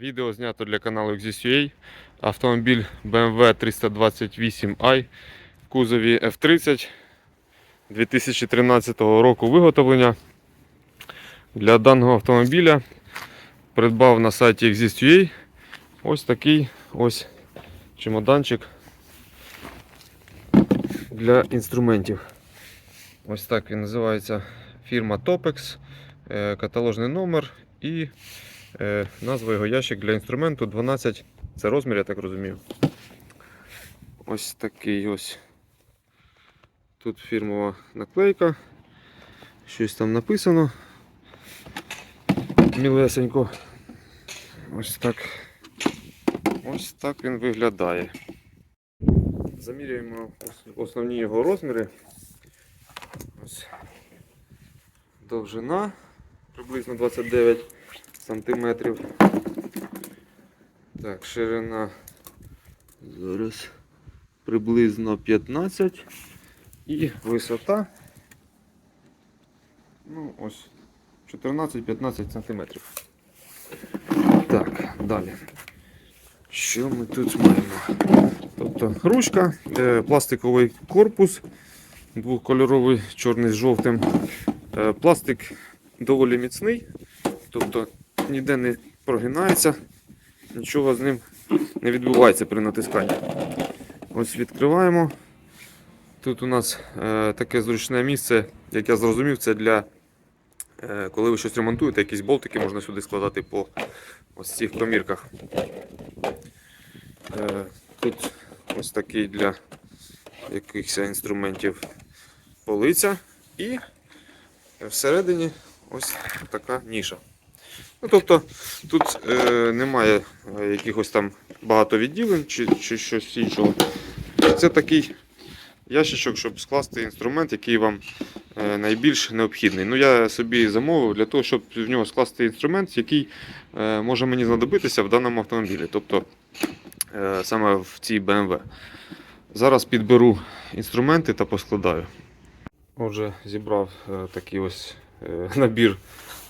Відео знято для каналу XUA. Автомобіль BMW 328i в кузові F30 2013 року виготовлення. Для даного автомобіля придбав на сайті XUA ось такий ось чемоданчик для інструментів. Ось так він називається фірма Topex, е, каталожний номер і назва його ящик для інструменту 12. Це розмір, я так розумію. Ось такий ось. Тут фірмова наклейка. Щось там написано. Мілесенько. Ось так. Ось так він виглядає. Заміряємо основні його розміри. Ось. Довжина приблизно 29 сантиметрів. Так, ширина зараз приблизно 15 і висота ну ось 14-15 сантиметрів. Так, далі. Що ми тут маємо? Тобто ручка, е, пластиковий корпус, двохкольоровий, чорний з жовтим. Е, Пластик доволі міцний, тобто ніде не прогинається, нічого з ним не відбувається при натисканні. Ось відкриваємо. Тут у нас е, таке зручне місце, як я зрозумів, це для е, коли ви щось ремонтуєте, якісь болтики можна сюди складати по ось цих комірках. Е, тут ось такий для якихось інструментів полиця і всередині ось така ніша. Ну, тобто тут е, немає е, якихось там багато відділень чи, чи щось іншого. Це такий ящичок, щоб скласти інструмент, який вам е, найбільш необхідний. Ну, я собі замовив для того, щоб в нього скласти інструмент, який е, може мені знадобитися в даному автомобілі. Тобто е, саме в цій BMW. Зараз підберу інструменти та поскладаю. Отже, зібрав е, такий ось е, набір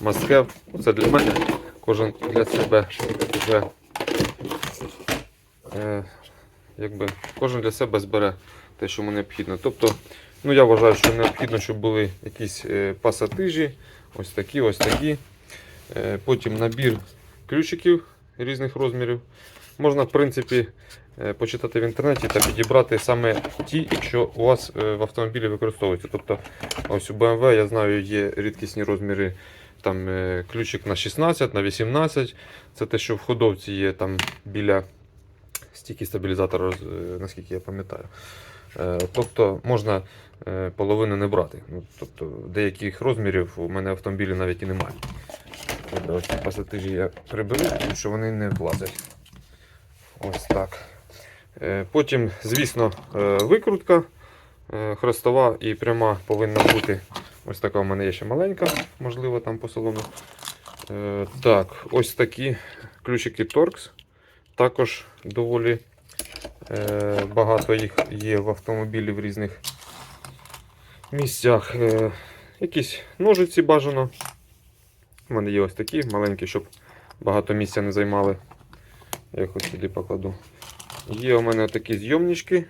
must. Це для мене. Кожен для себе вже е, якби, кожен для себе збере те, що йому необхідно. Тобто, ну я вважаю, що необхідно, щоб були якісь е, пасатижі, ось такі, ось такі. Е, потім набір ключиків різних розмірів. Можна, в принципі, е, почитати в інтернеті та підібрати саме ті, що у вас е, в автомобілі використовуються. Тобто, ось у BMW, я знаю, є рідкісні розміри там е, ключик на 16, на 18. Це те, що в ходовці є там біля стійки стабілізатора, е, наскільки я пам'ятаю. Е, Тобто можна половину не брати. Ну, тобто деяких розмірів у мене автомобілі навіть і немає. Ось пасатижі я приберу, тому що вони не влазять. Ось так. Потім, звісно, викрутка хрестова і пряма повинна бути. Ось така у мене є ще маленька, можливо, там по салону. Е, Так, ось такі ключики Torx. Також доволі е, багато їх є в автомобілі в різних місцях. Е, Якісь ножиці бажано. У мене є ось такі маленькі, щоб багато місця не займали. Я їх ось сюди покладу. Є у мене такі зйомнички,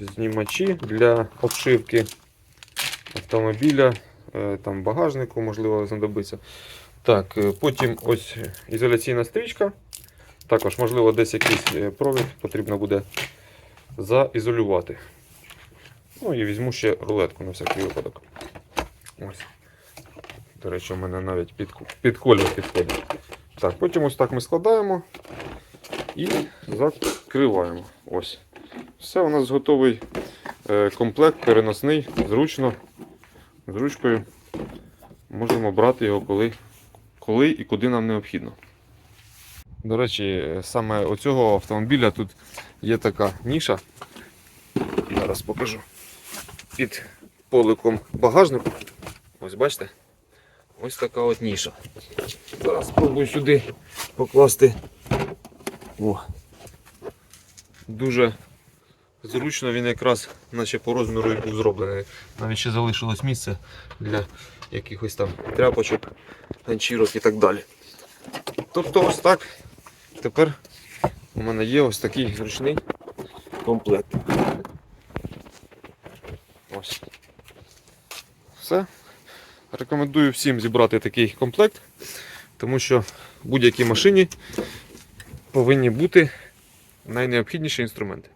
знімачі для обшивки автомобіля, е, там багажнику, можливо, знадобиться. Так, е, потім ось ізоляційна стрічка. Також, можливо, десь якийсь е, провід потрібно буде заізолювати. Ну і візьму ще рулетку на всякий випадок. Ось. До речі, у мене навіть під, під колір підходить. Так, потім ось так ми складаємо і закриваємо. Ось. Все, у нас готовий комплект переносний, зручно, з ручкою. Можемо брати його коли, коли і куди нам необхідно. До речі, саме у цього автомобіля тут є така ніша. Зараз покажу. Під поликом багажнику. Ось бачите? Ось така от ніша. Зараз спробую сюди покласти. О. Дуже зручно він якраз наче по розміру і був зроблений. Навіть ще залишилось місце для якихось там тряпочок, ганчірок і так далі. Тобто ось так. Тепер у мене є ось такий зручний комплект. Ось. Все. Рекомендую всім зібрати такий комплект, тому що в будь-якій машині повинні бути найнеобхідніші інструменти.